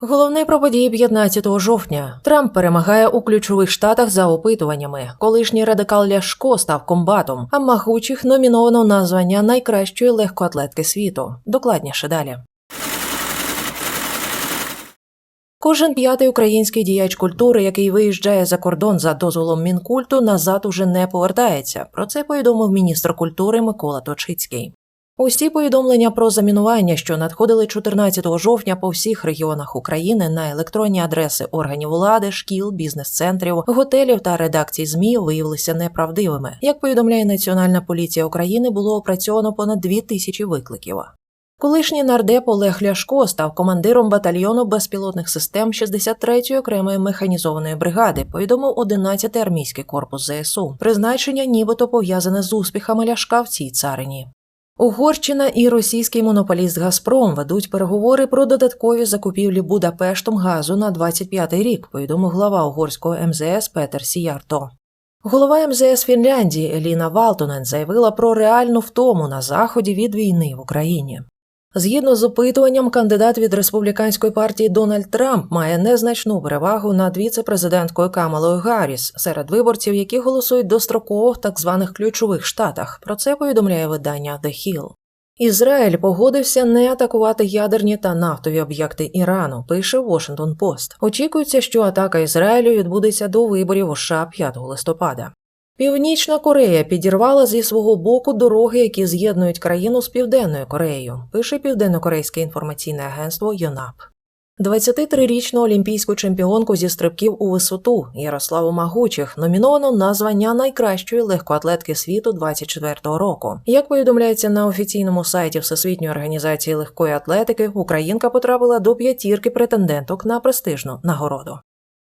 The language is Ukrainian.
Головне про події 15 жовтня. Трамп перемагає у ключових штатах за опитуваннями. Колишній радикал Ляшко став комбатом, а Махучих номіновано на звання найкращої легкоатлетки світу. Докладніше далі. Кожен п'ятий український діяч культури, який виїжджає за кордон за дозволом мінкульту, назад уже не повертається. Про це повідомив міністр культури Микола Точицький. Усі повідомлення про замінування, що надходили 14 жовтня по всіх регіонах України на електронні адреси органів влади, шкіл, бізнес-центрів, готелів та редакцій ЗМІ, виявилися неправдивими. Як повідомляє Національна поліція України, було опрацьовано понад дві тисячі викликів. Колишній нардеп Олег Ляшко став командиром батальйону безпілотних систем 63-ї окремої механізованої бригади, повідомив 11-й армійський корпус ЗСУ. Призначення нібито пов'язане з успіхами Ляшка в цій царині. Угорщина і російський монополіст Газпром ведуть переговори про додаткові закупівлі Будапештом газу на 25-й рік, повідомив глава угорського МЗС Петер Сіярто. Голова МЗС Фінляндії Еліна Валтонен заявила про реальну втому на заході від війни в Україні. Згідно з опитуванням, кандидат від республіканської партії Дональд Трамп має незначну перевагу над віце-президенткою Камалою Гарріс серед виборців, які голосують достроково в так званих ключових штатах. Про це повідомляє видання The Hill. Ізраїль погодився не атакувати ядерні та нафтові об'єкти Ірану, пише Washington Post. Очікується, що атака Ізраїлю відбудеться до виборів у США 5 листопада. Північна Корея підірвала зі свого боку дороги, які з'єднують країну з Південною Кореєю, пише Південно-Корейське інформаційне агентство ЮНАП. 23-річну олімпійську чемпіонку зі стрибків у висоту Ярославу Магучих номіновано на звання найкращої легкоатлетки світу 24-го року. Як повідомляється на офіційному сайті Всесвітньої організації легкої атлетики, Українка потрапила до п'ятірки претенденток на престижну нагороду.